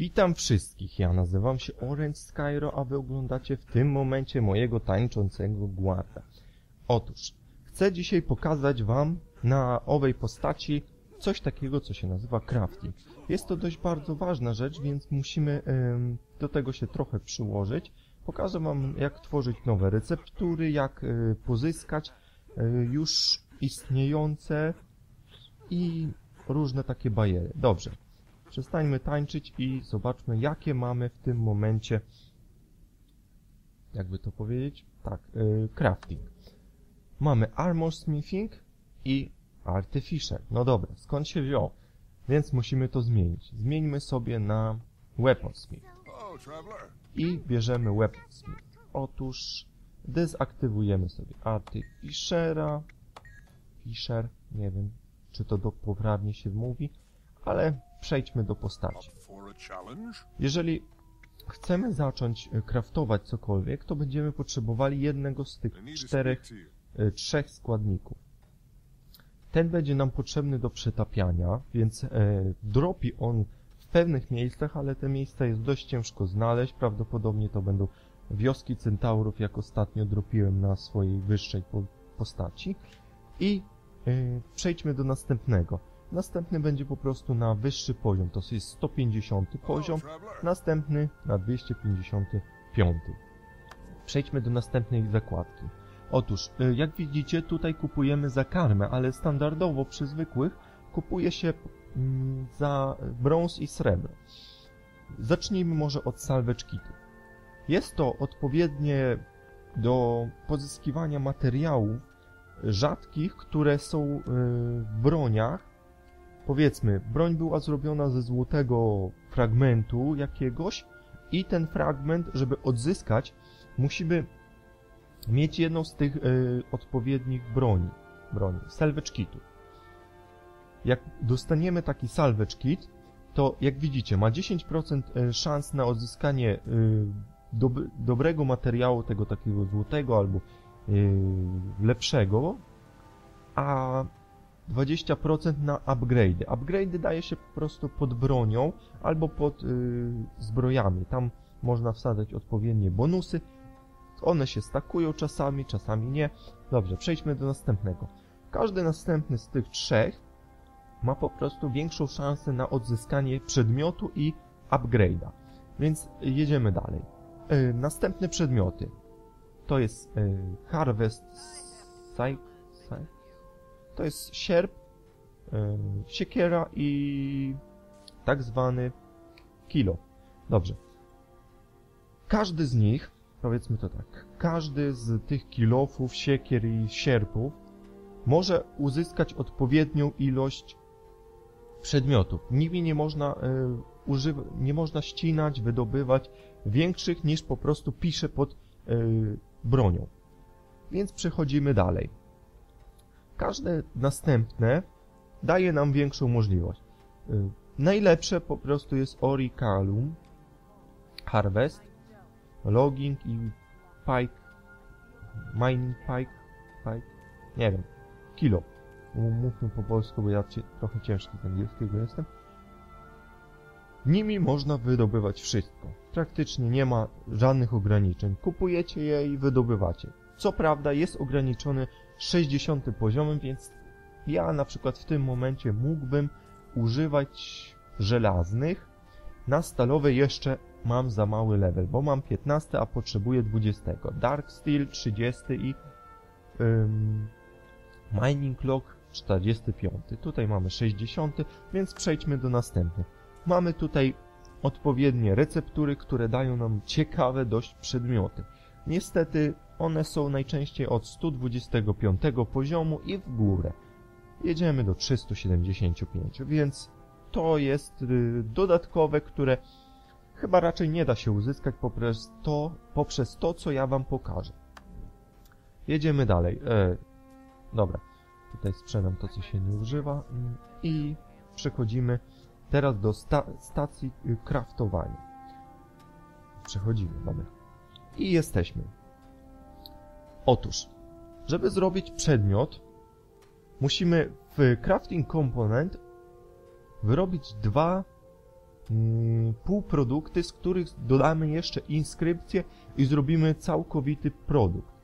Witam wszystkich, ja nazywam się Orange Skyro, a wy oglądacie w tym momencie mojego tańczącego guarda. Otóż, chcę dzisiaj pokazać wam na owej postaci coś takiego, co się nazywa crafting. Jest to dość bardzo ważna rzecz, więc musimy em, do tego się trochę przyłożyć. Pokażę wam, jak tworzyć nowe receptury, jak e, pozyskać e, już istniejące i różne takie bariery. Dobrze. Przestańmy tańczyć i zobaczmy, jakie mamy w tym momencie, jakby to powiedzieć, tak, yy, crafting. Mamy armor smithing i artificer. No dobra, skąd się wziął? Więc musimy to zmienić. Zmieńmy sobie na weaponsmith i bierzemy weaponsmith. Otóż dezaktywujemy sobie artificera, fisher, nie wiem, czy to do, poprawnie się mówi, ale przejdźmy do postaci. Jeżeli chcemy zacząć e, craftować cokolwiek, to będziemy potrzebowali jednego z tych czterech, e, trzech składników. Ten będzie nam potrzebny do przetapiania, więc e, dropi on w pewnych miejscach, ale te miejsca jest dość ciężko znaleźć. Prawdopodobnie to będą wioski centaurów, jak ostatnio dropiłem na swojej wyższej po postaci. I przejdźmy do następnego. Następny będzie po prostu na wyższy poziom, to jest 150 poziom. Następny na 255. Przejdźmy do następnej zakładki. Otóż, y, jak widzicie, tutaj kupujemy za karmę, ale standardowo przy zwykłych kupuje się mm, za brąz i srebro. Zacznijmy może od salvage kitu. Jest to odpowiednie do pozyskiwania materiałów rzadkich, które są y, w broniach. Powiedzmy, broń była zrobiona ze złotego fragmentu jakiegoś i ten fragment, żeby odzyskać, musimy mieć jedną z tych y, odpowiednich broni, broni, salvage kitów. Jak dostaniemy taki salvage kit, to jak widzicie, ma 10% y, szans na odzyskanie y, dob dobrego materiału, tego takiego złotego albo y, lepszego, a 20% na upgrade'y. Upgrade'y daje się po prostu pod bronią albo pod y, zbrojami. Tam można wsadzać odpowiednie bonusy. One się stakują czasami, czasami nie. Dobrze, przejdźmy do następnego. Każdy następny z tych trzech ma po prostu większą szansę na odzyskanie przedmiotu i upgrade'a. Więc jedziemy dalej. Y, następne przedmioty. To jest y, Harvest Scythe. To jest sierp, siekiera i tak zwany kilo. Dobrze. Każdy z nich, powiedzmy to tak, każdy z tych kilofów, siekier i sierpów może uzyskać odpowiednią ilość przedmiotów. Nimi nie można y, używa, nie można ścinać, wydobywać większych niż po prostu pisze pod y, bronią. Więc przechodzimy dalej. Każde następne daje nam większą możliwość. Y, najlepsze po prostu jest Oricalum, Harvest, Logging i Pike, Mining Pike, Pike, nie wiem, Kilo. Mówmy po polsku, bo ja trochę ciężki z angielskiego jestem. Nimi można wydobywać wszystko. Praktycznie nie ma żadnych ograniczeń. Kupujecie je i wydobywacie. Co prawda jest ograniczony 60 poziomem, więc ja na przykład w tym momencie mógłbym używać żelaznych. Na stalowe jeszcze mam za mały level, bo mam 15, a potrzebuję 20. Dark Steel 30 i ym, Mining Log 45. Tutaj mamy 60, więc przejdźmy do następnych. Mamy tutaj odpowiednie receptury, które dają nam ciekawe dość przedmioty. Niestety one są najczęściej od 125 poziomu i w górę. Jedziemy do 375, więc to jest y, dodatkowe, które chyba raczej nie da się uzyskać poprzez to, poprzez to co ja wam pokażę. Jedziemy dalej. E, dobra, tutaj sprzedam to, co się nie używa mm, i przechodzimy teraz do sta stacji y, craftowania. Przechodzimy, dobra. I jesteśmy. Otóż, żeby zrobić przedmiot, musimy w crafting component wyrobić dwa mm, półprodukty, z których dodamy jeszcze inskrypcję i zrobimy całkowity produkt.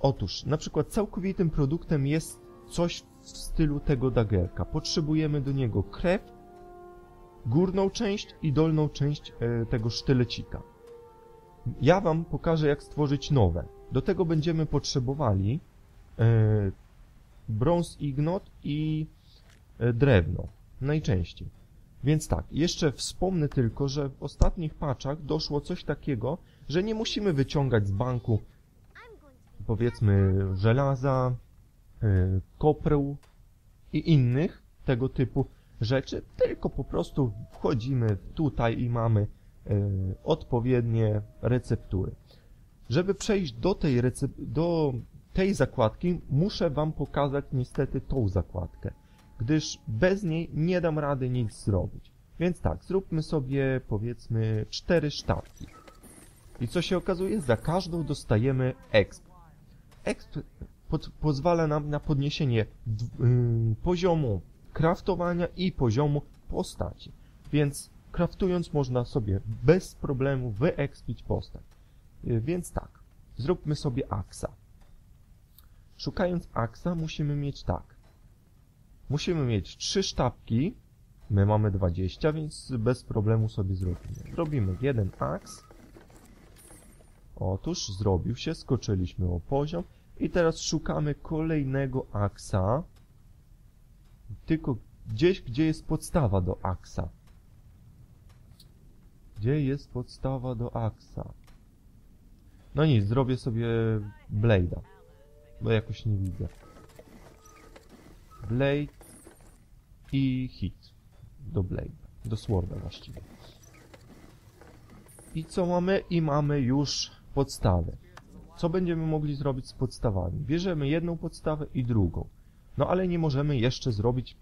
Otóż, na przykład całkowitym produktem jest coś w stylu tego dagerka. Potrzebujemy do niego krew, górną część i dolną część e, tego sztylecika. Ja Wam pokażę, jak stworzyć nowe. Do tego będziemy potrzebowali e, brąz ignot i e, drewno. Najczęściej. Więc tak, jeszcze wspomnę tylko, że w ostatnich paczach doszło coś takiego, że nie musimy wyciągać z banku powiedzmy żelaza, y, kopru i innych tego typu rzeczy, tylko po prostu wchodzimy tutaj i mamy odpowiednie receptury. Żeby przejść do tej, do tej zakładki, muszę Wam pokazać niestety tą zakładkę, gdyż bez niej nie dam rady nic zrobić. Więc tak, zróbmy sobie powiedzmy cztery sztabki. I co się okazuje? Za każdą dostajemy exp. Exp pod, pozwala nam na podniesienie yy, poziomu kraftowania i poziomu postaci. Więc kraftując można sobie bez problemu wyekspić postać. Yy, więc tak, zróbmy sobie aksa. Szukając aksa musimy mieć tak. Musimy mieć trzy sztabki. My mamy 20, więc bez problemu sobie zrobimy. Zrobimy jeden aks. Otóż zrobił się, skoczyliśmy o poziom i teraz szukamy kolejnego aksa. Tylko gdzieś, gdzie jest podstawa do aksa. Gdzie jest podstawa do aksa? No nic, zrobię sobie Blade'a. Bo jakoś nie widzę. Blade i hit. Do Blade. Do Sworda właściwie. I co mamy? I mamy już podstawę. Co będziemy mogli zrobić z podstawami? Bierzemy jedną podstawę i drugą. No ale nie możemy jeszcze zrobić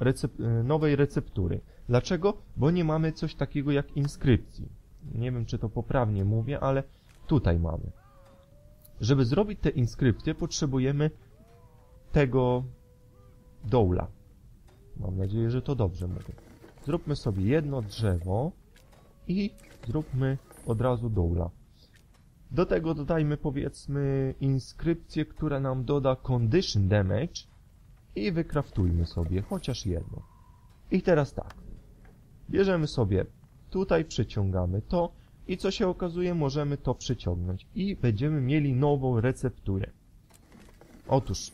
recep e, nowej receptury. Dlaczego? Bo nie mamy coś takiego jak inskrypcji. Nie wiem, czy to poprawnie mówię, ale tutaj mamy. Żeby zrobić te inskrypcje, potrzebujemy tego doula. Mam nadzieję, że to dobrze mówię. Zróbmy sobie jedno drzewo i zróbmy od razu doula. Do tego dodajmy powiedzmy inskrypcję, która nam doda condition damage i wykraftujmy sobie chociaż jedno. I teraz tak. Bierzemy sobie, tutaj przyciągamy to i co się okazuje, możemy to przyciągnąć i będziemy mieli nową recepturę. Otóż,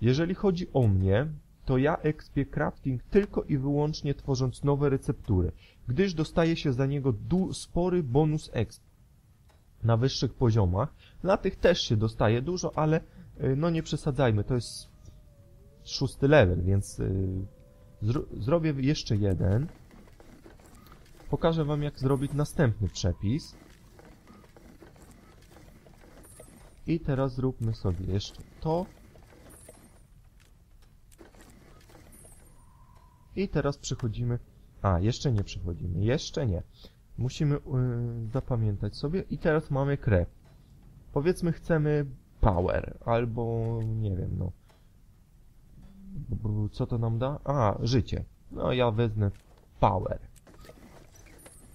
jeżeli chodzi o mnie, to ja expię crafting tylko i wyłącznie tworząc nowe receptury, gdyż dostaje się za niego spory bonus exp na wyższych poziomach. Na tych też się dostaje dużo, ale y, no nie przesadzajmy, to jest szósty level, więc y, zro zrobię jeszcze jeden. Pokażę Wam, jak zrobić następny przepis. I teraz zróbmy sobie jeszcze to. I teraz przechodzimy... A, jeszcze nie przechodzimy. Jeszcze nie. Musimy yy, zapamiętać sobie. I teraz mamy krew. Powiedzmy chcemy power, albo nie wiem, no. Co to nam da? A, życie. No ja wezmę power.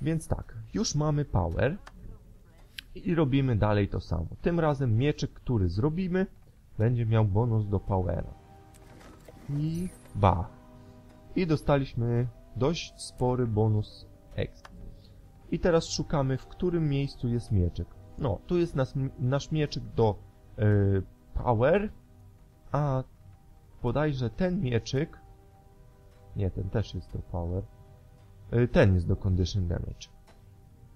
Więc tak, już mamy power i robimy dalej to samo. Tym razem mieczyk, który zrobimy, będzie miał bonus do powera. I ba. I dostaliśmy dość spory bonus exp. I teraz szukamy, w którym miejscu jest mieczyk. No, tu jest nas, nasz mieczyk do yy, power, a bodajże ten mieczyk, nie, ten też jest do power, yy, ten jest do condition damage.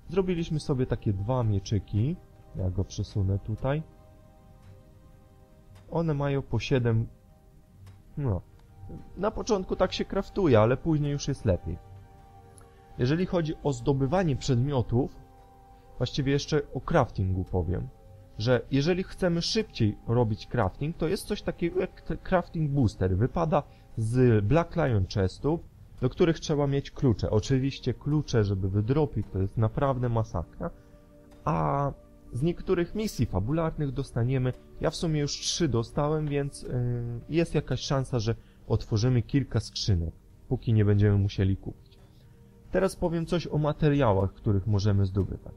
Zrobiliśmy sobie takie dwa mieczyki, ja go przesunę tutaj. One mają po 7, no, na początku tak się kraftuje, ale później już jest lepiej. Jeżeli chodzi o zdobywanie przedmiotów, właściwie jeszcze o craftingu powiem, że jeżeli chcemy szybciej robić crafting, to jest coś takiego jak crafting booster. Wypada z Black Lion chestów, do których trzeba mieć klucze. Oczywiście klucze, żeby wydropić, to jest naprawdę masakra. A z niektórych misji fabularnych dostaniemy, ja w sumie już trzy dostałem, więc yy, jest jakaś szansa, że otworzymy kilka skrzynek, póki nie będziemy musieli kupić. Teraz powiem coś o materiałach, których możemy zdobywać.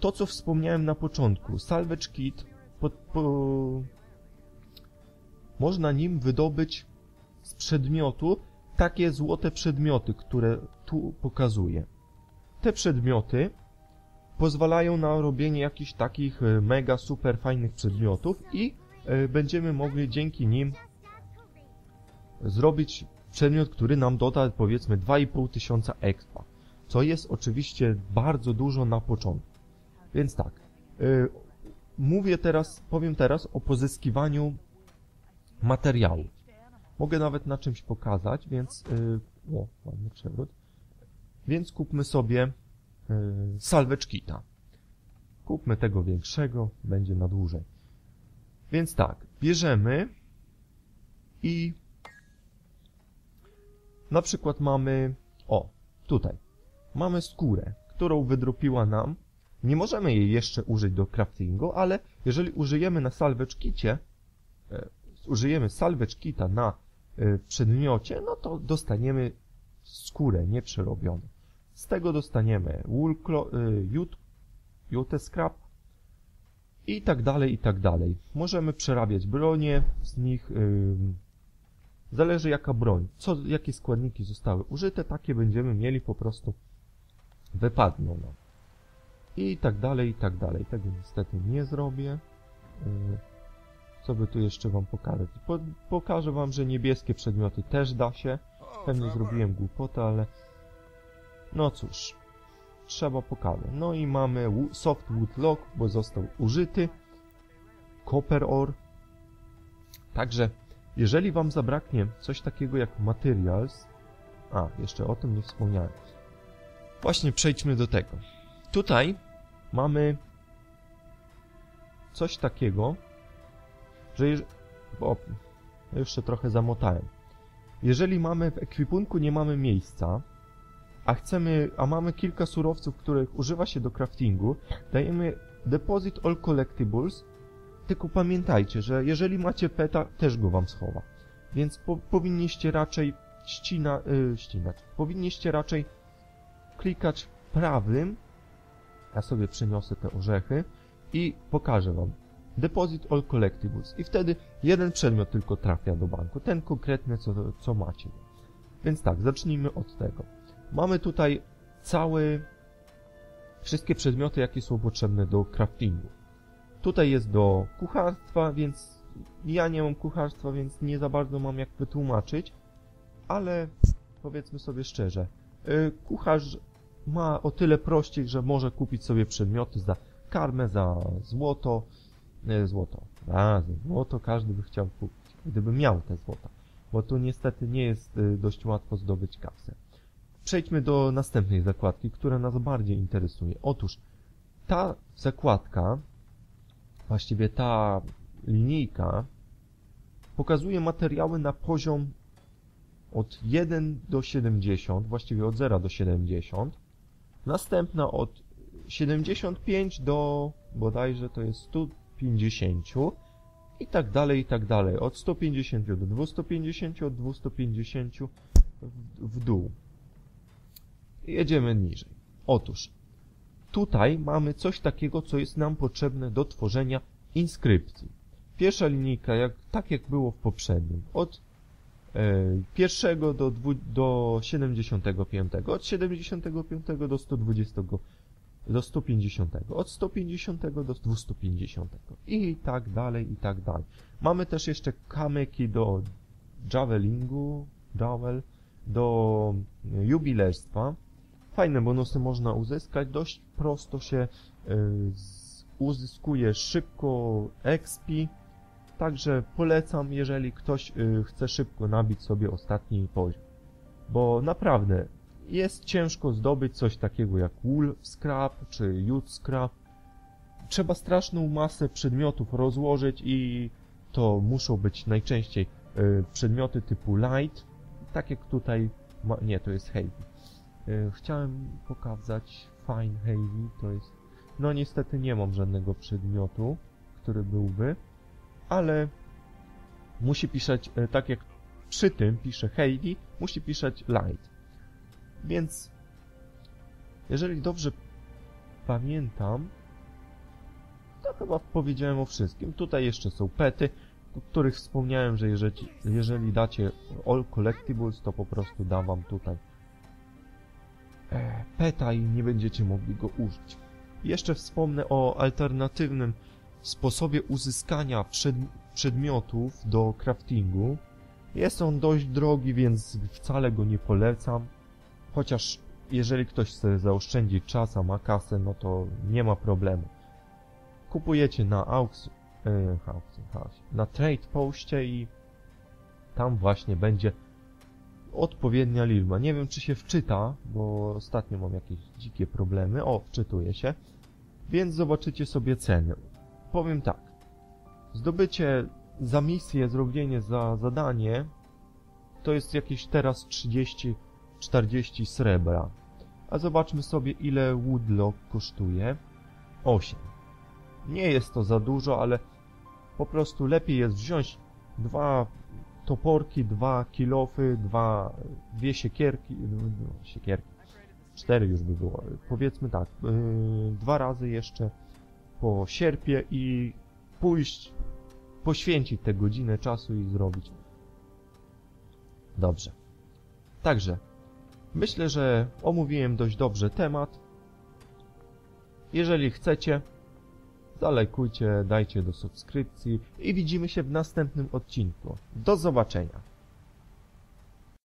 To, co wspomniałem na początku, salvage kit, po, po... można nim wydobyć z przedmiotu takie złote przedmioty, które tu pokazuję. Te przedmioty pozwalają na robienie jakichś takich e, mega super fajnych przedmiotów i e, będziemy mogli dzięki nim zrobić przedmiot, który nam doda powiedzmy 2,5 tysiąca expa, co jest oczywiście bardzo dużo na początku. Więc tak, yy, mówię teraz, powiem teraz o pozyskiwaniu materiału. Mogę nawet na czymś pokazać, więc yy, o, ładny przewrót. Więc kupmy sobie yy, salvage kita. Kupmy tego większego, będzie na dłużej. Więc tak, bierzemy i na przykład mamy, o, tutaj, mamy skórę, którą wydropiła nam. Nie możemy jej jeszcze użyć do craftingu, ale jeżeli użyjemy na salvage kicie, e, użyjemy salvage kita na e, przedmiocie, no to dostaniemy skórę nieprzerobioną. Z tego dostaniemy wool, e, jut, jute scrap i tak dalej, i tak dalej. Możemy przerabiać bronię, z nich Zależy jaka broń, co, jakie składniki zostały użyte, takie będziemy mieli po prostu wypadną no. I tak dalej, i tak dalej. Tego niestety nie zrobię. Yy, co by tu jeszcze wam pokazać? Po, pokażę wam, że niebieskie przedmioty też da się. Pewnie zrobiłem głupotę, ale... No cóż. Trzeba pokazać. No i mamy soft wood lock, bo został użyty. Copper ore. Także jeżeli Wam zabraknie coś takiego jak materials, a, jeszcze o tym nie wspomniałem. Właśnie przejdźmy do tego. Tutaj mamy coś takiego, że jeż... o, jeszcze trochę zamotałem. Jeżeli mamy w ekwipunku nie mamy miejsca, a chcemy, a mamy kilka surowców, których używa się do craftingu, dajemy deposit all collectibles tylko pamiętajcie, że jeżeli macie peta, też go wam schowa. Więc po, powinniście raczej ścina, yy, ścinać. Powinniście raczej klikać prawym. Ja sobie przyniosę te orzechy i pokażę wam. Deposit all collectibles. I wtedy jeden przedmiot tylko trafia do banku. Ten konkretny, co, co macie. Więc tak, zacznijmy od tego. Mamy tutaj cały... Wszystkie przedmioty, jakie są potrzebne do craftingu. Tutaj jest do kucharstwa, więc ja nie mam kucharstwa, więc nie za bardzo mam jak wytłumaczyć, ale powiedzmy sobie szczerze, y, kucharz ma o tyle prościej, że może kupić sobie przedmioty za karmę, za złoto, y, złoto, a, złoto każdy by chciał kupić, gdyby miał te złota, bo tu niestety nie jest y, dość łatwo zdobyć kasę. Przejdźmy do następnej zakładki, która nas bardziej interesuje. Otóż ta zakładka właściwie ta linijka pokazuje materiały na poziom od 1 do 70, właściwie od 0 do 70, następna od 75 do bodajże to jest 150 i tak dalej, i tak dalej. Od 150 do 250, od 250 w, dół. Jedziemy niżej. Otóż Tutaj mamy coś takiego, co jest nam potrzebne do tworzenia inskrypcji. Pierwsza linijka, jak, tak jak było w poprzednim, od e, pierwszego do, do 75, od 75 do 120, do 150, od 150 do 250 i tak dalej, i tak dalej. Mamy też jeszcze kamyki do javelingu, javel, do jubilerstwa, Fajne bonusy można uzyskać, dość prosto się y, uzyskuje szybko XP, także polecam, jeżeli ktoś y, chce szybko nabić sobie ostatni poziom. Bo naprawdę jest ciężko zdobyć coś takiego jak wool scrap czy youth scrap. Trzeba straszną masę przedmiotów rozłożyć i to muszą być najczęściej y, przedmioty typu light, tak jak tutaj, nie, to jest heavy. Chciałem pokazać Fine Heavy, to jest... No niestety nie mam żadnego przedmiotu, który byłby, ale musi pisać, e, tak jak przy tym pisze Heavy, musi pisać Light. Więc Jeżeli dobrze pamiętam, to chyba powiedziałem o wszystkim. Tutaj jeszcze są pety, o których wspomniałem, że jeżeli, jeżeli dacie All Collectibles, to po prostu dam wam tutaj e, peta i nie będziecie mogli go użyć. Jeszcze wspomnę o alternatywnym sposobie uzyskania przed, przedmiotów do craftingu. Jest on dość drogi, więc wcale go nie polecam. Chociaż jeżeli ktoś chce zaoszczędzić czas, a ma kasę, no to nie ma problemu. Kupujecie na yy, na trade poście i tam właśnie będzie odpowiednia liczba. Nie wiem, czy się wczyta, bo ostatnio mam jakieś dzikie problemy. O, wczytuje się. Więc zobaczycie sobie ceny. Powiem tak. Zdobycie za misję, zrobienie za zadanie to jest jakieś teraz 30-40 srebra. A zobaczmy sobie ile woodlock kosztuje. 8. Nie jest to za dużo, ale po prostu lepiej jest wziąć dwa toporki, dwa kilofy, dwa, dwie siekierki, siekierki, cztery już by było, powiedzmy tak, yy, dwa razy jeszcze po sierpie i pójść, poświęcić tę godzinę czasu i zrobić. Dobrze. Także, myślę, że omówiłem dość dobrze temat. Jeżeli chcecie, zalajkujcie, dajcie do subskrypcji i widzimy się w następnym odcinku. Do zobaczenia.